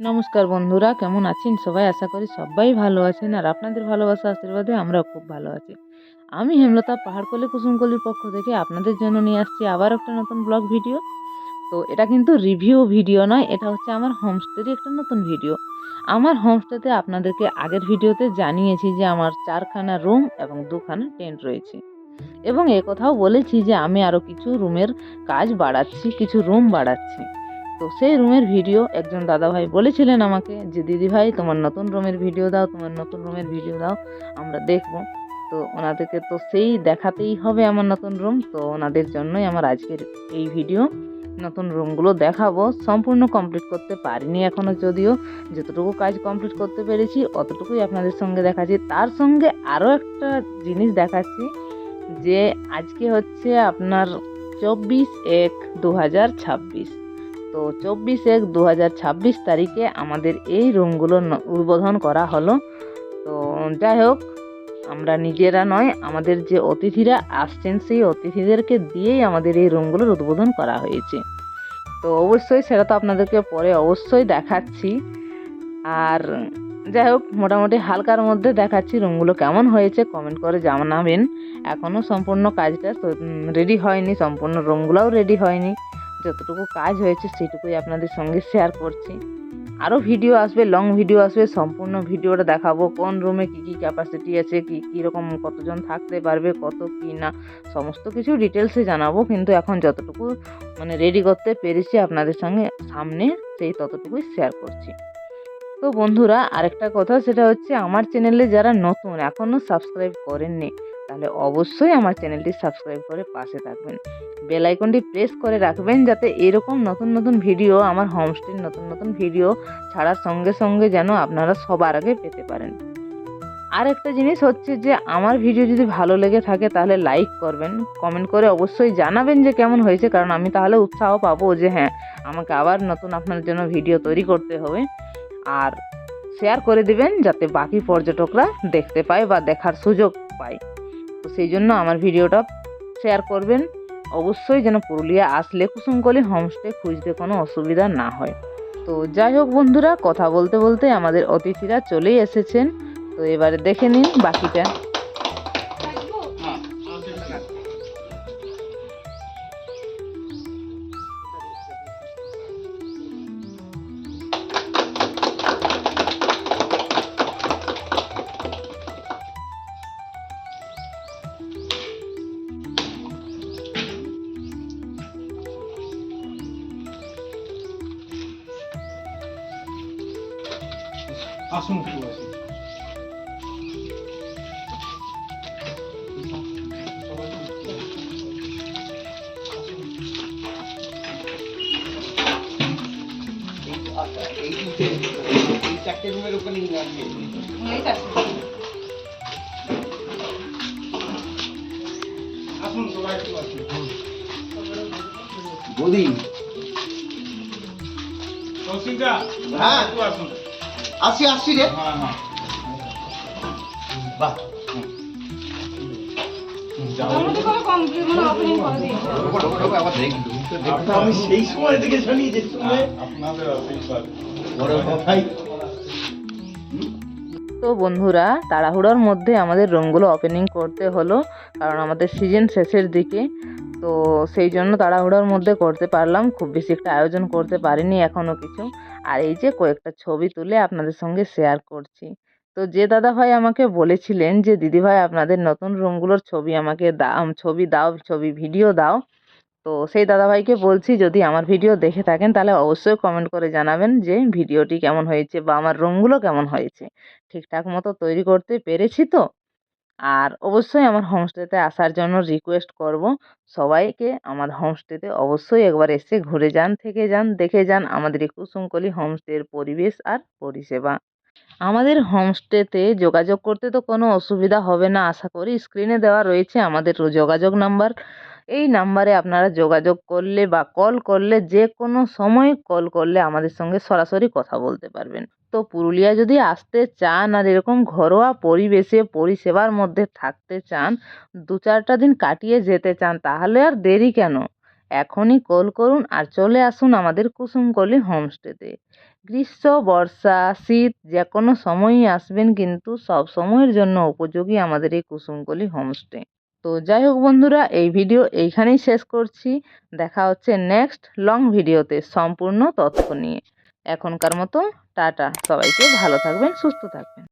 নমস্কার বন্ধুরা, কেমন আছেন সবাই? আশা করি সবাই ভালো আছেন আর আপনাদের ভালোবাসা আশীর্বাদে আমরাও খুব ভালো আছি। আমি হেমলতা পাহাড়কলি কুসুমকলির পক্ষ থেকে আপনাদের জন্য নিয়ে আসছি আবার একটা নতুন ব্লগ ভিডিও। তো এটা কিন্তু রিভিউ ভিডিও নয়, এটা হচ্ছে আমার হোমস্টেরই একটা নতুন ভিডিও। আমার হোমস্টেতে আপনাদেরকে আগের ভিডিওতে জানিয়েছি যে আমার চারখানা রুম এবং দুখানা টেন্ট রয়েছে। এবং এ কথাও বলেছি যে আমি আরও কিছু রুমের কাজ বাড়াচ্ছি, কিছু রুম বাড়াচ্ছি। তো সেই রুমের ভিডিও একজন দাদাভাই বলেছিলেন আমাকে যে, দিদিভাই, তোমার নতুন রুমের ভিডিও দাও, তোমার নতুন রুমের ভিডিও দাও, আমরা দেখব। তো ওনাদেরকে তো সেই দেখাতেই হবে আমার নতুন রুম। তো ওনাদের জন্যই আমার আজকের এই ভিডিও। নতুন রুমগুলো দেখাবো। সম্পূর্ণ কমপ্লিট করতে পারিনি এখনও যদিও। যতটুকু কাজ কমপ্লিট করতে পেরেছি, অতটুকুই আপনাদের সঙ্গে দেখাচ্ছি। তার সঙ্গে আরও একটা জিনিস দেখাচ্ছি যে, আজকে হচ্ছে আপনার চব্বিশ এক দু হাজার ছাব্বিশ। তো চব্বিশ এক দু তারিখে আমাদের এই রুমগুলো উদ্বোধন করা হলো। তো যাই হোক, আমরা নিজেরা নয়, আমাদের যে অতিথিরা আসছেন, সেই অতিথিদেরকে দিয়েই আমাদের এই রুমগুলোর উদ্বোধন করা হয়েছে। তো অবশ্যই সেটা তো আপনাদেরকে পরে অবশ্যই দেখাচ্ছি। আর যাই হোক, মোটামুটি হালকার মধ্যে দেখাচ্ছি রুমগুলো কেমন হয়েছে কমেন্ট করে জানাবেন। এখনও সম্পূর্ণ কাজটা রেডি হয়নি, সম্পূর্ণ রুমগুলোও রেডি হয়নি। যতটুকু কাজ হয়েছে সেটুকুই আপনাদের সঙ্গে শেয়ার করছি। আরও ভিডিও আসবে লং ভিডিও আসবে, সম্পূর্ণ ভিডিওটা দেখাবো। কোন রুমে কী কী ক্যাপাসিটি আছে, কী কীরকম কতজন থাকতে পারবে, কত কী না, সমস্ত কিছু ডিটেলসে জানাব। কিন্তু এখন যতটুকু মানে রেডি করতে পেরেছি আপনাদের সঙ্গে সামনে, সেই ততটুকুই শেয়ার করছি। তো বন্ধুরা, আরেকটা কথা, সেটা হচ্ছে আমার চ্যানেলে যারা নতুন এখনও সাবস্ক্রাইব করেননি তাহলে অবশ্যই আমার চ্যানেলটি সাবস্ক্রাইব করে পাশে থাকবেন। বেল আইকনটি প্রেস করে রাখবেন যাতে এরকম নতুন নতুন ভিডিও, আমার হোমস্টের নতুন নতুন ভিডিও ছাড়ার সঙ্গে সঙ্গে যেন আপনারা সবার আগে পেতে পারেন। আর একটা জিনিস হচ্ছে যে, আমার ভিডিও যদি ভালো লেগে থাকে তাহলে লাইক করবেন, কমেন্ট করে অবশ্যই জানাবেন যে কেমন হয়েছে, কারণ আমি তাহলে উৎসাহ পাবো যে হ্যাঁ আমাকে আবার নতুন আপনার জন্য ভিডিও তৈরি করতে হবে। আর শেয়ার করে দিবেন যাতে বাকি পর্যটকরা দেখতে পায় বা দেখার সুযোগ পায়। তো সেই জন্য আমার ভিডিওটা শেয়ার করবেন। অবশ্যই যেন পুরুলিয়া আসলে কুসুমকলি হোমস্টে খুঁজতে কোনো অসুবিধা না হয়। তো যাই হোক বন্ধুরা, কথা বলতে বলতে আমাদের অতিথিরা চলেই এসেছেন। তো এবারে দেখে নিন বাকিটা। আসুন একটু আসুন। চারটে রুমের আছে আসুন সবাই একটু আসুন। বৌদি। হ্যাঁ। একটু আসুন। আসি আসি রে। হ্যাঁ হ্যাঁ। বাহ। দেখতে আমি সেই সময় থেকে শুনি যে তুমি আপনাদের আশীর্বাদ বড় কথাই তো বন্ধুরা, তাড়াহুড়োর মধ্যে আমাদের রুমগুলো ওপেনিং করতে হলো, কারণ আমাদের সিজন শেষের দিকে। তো সেই জন্য তাড়াহুড়োর মধ্যে করতে পারলাম, খুব বেশি একটা আয়োজন করতে পারিনি এখনও কিছু। আর এই যে কয়েকটা ছবি তুলে আপনাদের সঙ্গে শেয়ার করছি। তো যে দাদা ভাই আমাকে বলেছিলেন যে, দিদিভাই, আপনাদের নতুন রুমগুলোর ছবি আমাকে দাও, ছবি দাও, ছবি ভিডিও দাও। তো সেই দাদাভাইকে বলছি, যদি আমার ভিডিও দেখে থাকেন, তাহলে অবশ্যই কমেন্ট করে জানাবেন যে ভিডিওটি কেমন হয়েছে বা আমার রুমগুলো কেমন হয়েছে। ঠিকঠাক মতো তৈরি করতে পেরেছি তো। আর অবশ্যই আমার হোমস্টেতে আসার জন্য রিকোয়েস্ট করব। সবাইকে আমার হোমস্টেতে অবশ্যই একবার এসে ঘুরে যান, থেকে যান, দেখে যান আমাদের এই কুসুমকলি হোমস্টের পরিবেশ আর পরিষেবা। আমাদের হোমস্টেতে যোগাযোগ করতে তো কোনো অসুবিধা হবে না, আশা করি। স্ক্রিনে দেওয়া রয়েছে আমাদের যোগাযোগ নাম্বার এই নাম্বারে আপনারা যোগাযোগ করলে বা কল করলে যে কোনো সময় কল করলে আমাদের সঙ্গে সরাসরি কথা বলতে পারবেন। তো পুরুলিয়া যদি আসতে চান আর এরকম ঘরোয়া পরিবেশে পরিষেবার মধ্যে থাকতে চান, দু চারটা দিন কাটিয়ে যেতে চান, তাহলে আর দেরি কেন? এখনই কল করুন আর চলে আসুন আমাদের কুসুমকলি হোমস্টেতে। গ্রীষ্ম, বর্ষা, শীত যে কোনো সময়ই আসবেন কিন্তু সব সময়ের জন্য উপযোগী আমাদের এই কুসুমকলি হোমস্টে। তো যাই হোক বন্ধুরা, এই ভিডিও এইখানেই শেষ করছি। দেখা হচ্ছে নেক্সট লং ভিডিওতে সম্পূর্ণ তথ্য নিয়ে। এখনকার মতো টাটা, সবাইকে ভালো থাকবেন, সুস্থ থাকবেন।